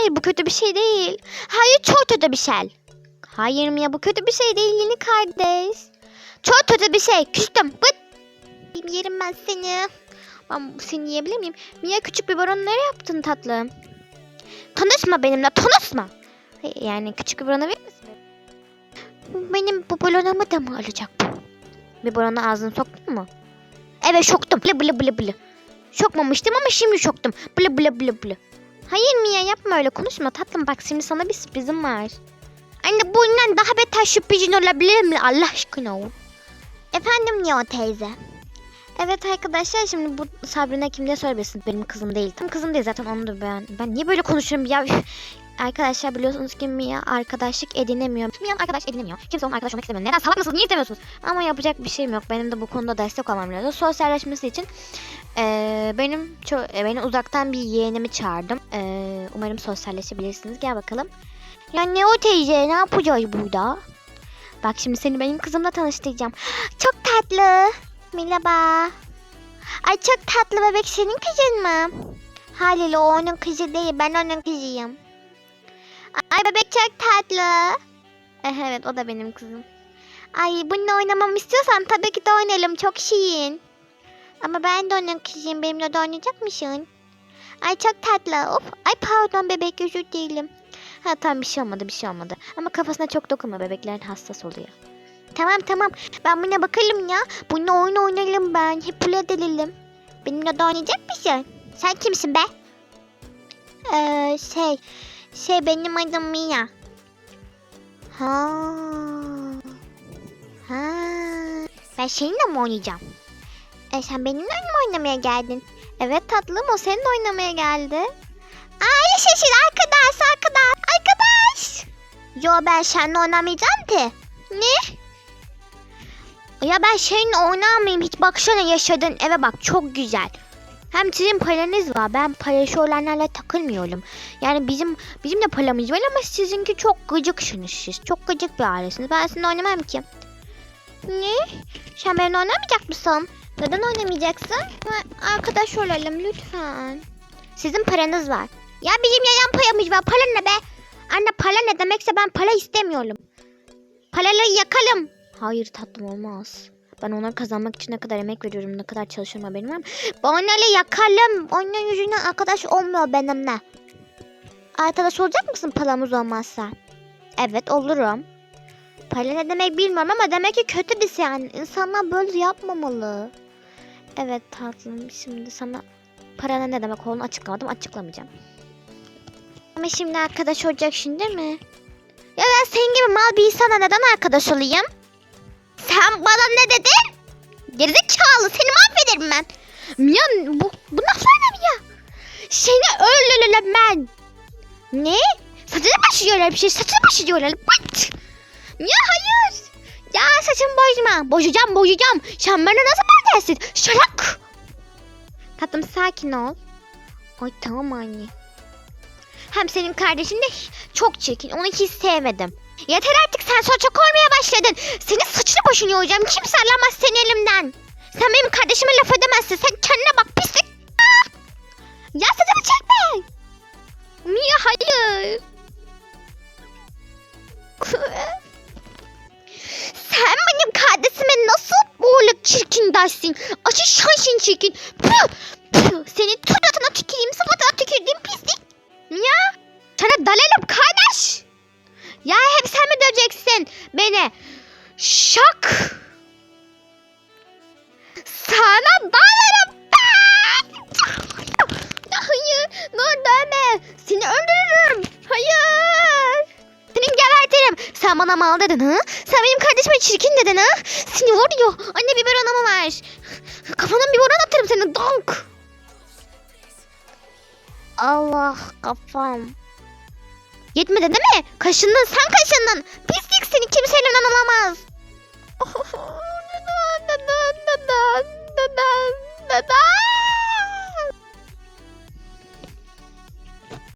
Hayır bu kötü bir şey değil. Hayır çok kötü bir şey. Hayır Mia bu kötü bir şey değil yeni kardeş. Çok kötü bir şey. Küstüm. Bıt. Yerim ben seni. Ben seni yiyebilir miyim? Mia küçük bir nereye yaptın tatlım? Tanışma benimle tanışma. Yani küçük bir barona verir misin? Benim bu balonumu da mı alacak bu? Bir barona ağzını soktun mu? Evet soktum. Blı blı blı blı. Sokmamıştım ama şimdi soktum. Blı blı blı blı. Hayır Mia yapma öyle konuşma tatlım bak şimdi sana bir sürprizim var. Anne bundan daha beter sürprizin olabilir mi Allah aşkına o? Efendim Neo teyze. Evet arkadaşlar şimdi bu Sabrina kimde söylemesin benim kızım değil. Tam kızım değil zaten onu da ben. Ben niye böyle konuşuyorum ya? Arkadaşlar biliyorsunuz ki Mia arkadaşlık edinemiyor. Mia arkadaş edinemiyor. Kimse onun arkadaş olmak istemiyor. Neden? Salak mısınız? Niye istemiyorsunuz? Ama yapacak bir şeyim yok. Benim de bu konuda destek olmam lazım. Sosyalleşmesi için eee, benim e, beni uzaktan bir yeğenimi çağırdım. Eee, umarım sosyalleşebilirsiniz. Gel bakalım. Ya ne o teyze? Ne yapacağız burada? Bak şimdi seni benim kızımla tanıştıracağım. Çok tatlı. Merhaba. Ay çok tatlı bebek senin kızın mı? Haliyle o onun kızı değil ben onun kızıyım. Ay bebek çok tatlı. Evet o da benim kızım. Ay bununla oynamamı istiyorsan tabii ki de oynayalım çok şirin. Ama ben de onun kızıyım benimle de oynayacak mısın? Ay çok tatlı. Of. Ay pardon bebek özür dilerim. Ha tamam bir şey olmadı bir şey olmadı. Ama kafasına çok dokunma bebeklerin hassas oluyor. Tamam tamam ben buna bakalım ya. Bununla oyun oynayalım ben. Hep play edelim. Benimle de oynayacak mısın? Sen kimsin be? Ee, şey şey benim adım Mia. Ha. Ha. Ben seninle mi oynayacağım? E sen benimle mi oynamaya geldin? Evet tatlım o seninle oynamaya geldi. Aa yaşasın arkadaş arkadaş arkadaş. Yo ben seninle oynamayacağım ki. Ne? Ya ben seninle oynamayayım hiç baksana yaşadığın eve bak çok güzel. Hem sizin paranız var. Ben parası olanlarla takılmıyorum. Yani bizim bizim de paramız var ama sizinki çok gıcıksınız siz. Çok gıcık bir ailesiniz. Ben sizinle oynamam ki. Ne? Sen benimle oynamayacak mısın? Neden oynamayacaksın? Arkadaş olalım lütfen. Sizin paranız var. Ya bizim yayan payamız var. Para ne be? Anne para ne demekse ben para istemiyorum. Paraları yakalım. Hayır tatlım olmaz. Ben onları kazanmak için ne kadar emek veriyorum, ne kadar çalışıyorum haberim var mı? Yakalım. Onun yüzünden arkadaş olmuyor benimle. Arkadaş olacak mısın paramız olmazsa? Evet olurum. Para ne demek bilmiyorum ama demek ki kötü bir şey yani. İnsanlar böyle yapmamalı. Evet tatlım şimdi sana para ne demek olduğunu açıklamadım açıklamayacağım. Ama şimdi arkadaş olacaksın değil mi? Ya ben senin gibi mal bir insana neden arkadaş olayım? Sen bana ne dedin? Gerizekalı seni mahvederim ben. Mia bu, bu öyle Mia? Seni öldürürüm ben. Ne? Saçını başlıyorlar bir şey saçını başlıyorlar. What? Mia hayır. Ya saçımı bozma. Bozacağım bozacağım. Sen bana nasıl dersin? Şalak. Tatlım sakin ol. Ay tamam anne. Hem senin kardeşin de çok çirkin. Onu hiç sevmedim. Yeter artık sen sonra çok olmaya başladın. Senin saçını başını yolacağım. Kimse alamaz seni elimden. Sen benim kardeşime laf edemezsin. Sen kendine bak pislik. Ya saçımı çekme. Mia hayır. Dersin? Aşı şansın çirkin. Püh, püh. Senin suratına tüküreyim, sıfatına tükürdüğüm pislik. Mia, sana dalalım kardeş. Ya hep sen mi döveceksin beni? Gebertirim. Sen bana mal dedin ha? Sen benim kardeşime çirkin dedin ha? Seni var ya. Anne biber anamı ver. Kafana biber atarım seni. Donk. Allah kafam. Yetmedi değil mi? Kaşındın sen kaşındın. Pislik seni kimse elimden alamaz.